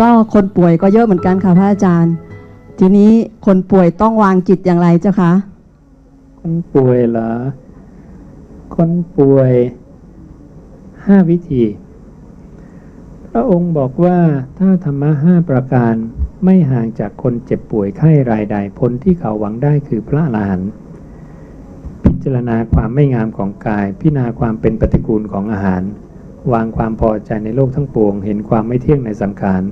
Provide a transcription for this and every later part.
ก็คนป่วยก็เยอะเหมือนกันค่ะพระอาจารย์ ทีนี้คนป่วยต้องวางจิตอย่างไรเจ้าคะคนป่วยเหรอคนป่วยห้าวิธี พระองค์บอกว่าถ้าธรรมะห้าประการไม่ห่างจากคนเจ็บป่วยไข้รายใดผลที่เขาหวังได้คือพระอรหันต์พิจารณาความไม่งามของกาย พิจารณาความเป็นปฏิกูลของอาหาร วางความพอใจในโลกทั้งปวง เห็นความไม่เที่ยงในสังขาร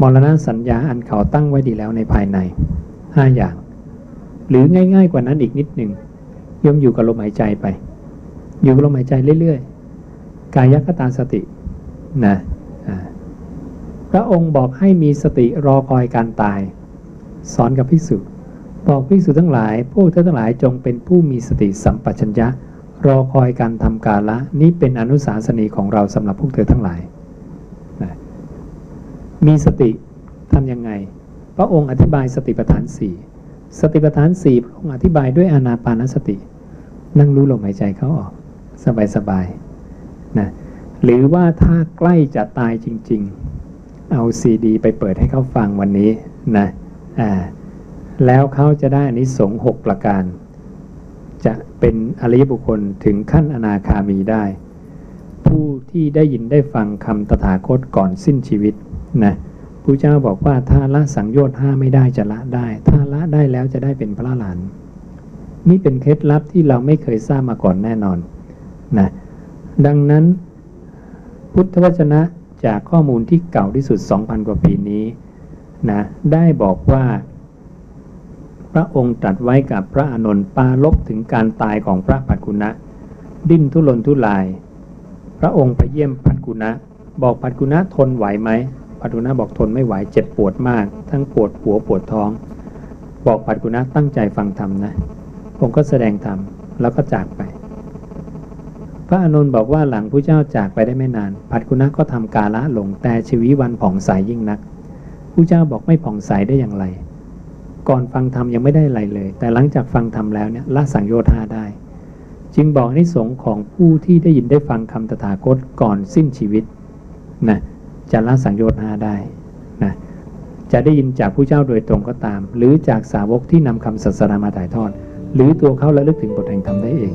มรณะสัญญาอันเขาตั้งไว้ดีแล้วในภายในห้าอย่าง หรือง่าย ๆ กว่านั้นอีกนิดหนึ่งโยมอยู่กับลมหายใจไป อยู่กับลมหายใจเรื่อยๆ กายคตาสตินะพระองค์บอกให้มีสติรอคอยการตาย สอนกับภิกษุบอกภิกษุทั้งหลายพวกเธอทั้งหลายจงเป็นผู้มีสติสัมปชัญญะ รอคอยการทำกาละนี่เป็นอนุสาสนีของเราสำหรับพวกเธอทั้งหลาย มีสติทำยังไง พระองค์อธิบายสติปัฏฐานสี่สติปัฏฐานสี่พระองค์อธิบายด้วยอานาปานสติ นั่งรู้ลมหายใจเข้าออกสบายสบายๆนะหรือว่าถ้าใกล้จะตายจริง ๆ เอาซีดี ไปเปิดให้เขาฟังวันนี้นะอ่าแล้วเขาจะได้อานิสงส์หกประการ จะเป็นอริยบุคคลถึงขั้นอนาคามีได้ ผู้ที่ได้ยินได้ฟังคำตถาคตก่อนสิ้นชีวิต นะพระเจ้าบอกว่าถ้าละสังโยชน์ห้าไม่ได้จะละได้ ถ้าละได้แล้วจะได้เป็นพระอรหันนี่เป็นเคล็ดลับที่เราไม่เคยทราบมาก่อนแน่นอนนะดังนั้นพุทธวจนะจากข้อมูลที่เก่าที่สุด 2,000 กว่าปีนี้นะได้บอกว่า พระองค์ตรัสไว้กับพระอานนท์ปาลบถึงการตายของพระปัจกุณะ ดิ้นทุรนทุราย พระองค์ไปเยี่ยมปัจกุณะ บอกปัจกุณะทนไหวไหม ปัจกุณะบอกทนไม่ไหวเจ็บปวดมาก ทั้งปวดหัวปวดท้อง บอกปัจกุณะตั้งใจฟังธรรมนะองค์ก็แสดงธรรมแล้วก็จากไป พระอานนท์บอกว่าหลังผู้เจ้าจากไปได้ไม่นานปัจกุณะก็ทำกาละลงแต่ชีวิตวันผ่องใสยิ่งนักผู้เจ้าบอกไม่ผ่องใสได้อย่างไร ก่อนฟังธรรมยังไม่ได้อะไรเลย แต่หลังจากฟังธรรมแล้วเนี่ยละสังโยชน์ห้าได้จึงบอกในสงของผู้ที่ได้ยินได้ฟังคำตถาคตก่อนสิ้นชีวิตนะ จะละสังโยชน์ห้าได้นะจะได้ยินจากผู้เจ้าโดยตรงก็ตาม หรือจากสาวกที่นำคำศาสนามาถ่ายทอด หรือตัวเขาระลึกถึงบทแห่งธรรมได้เอง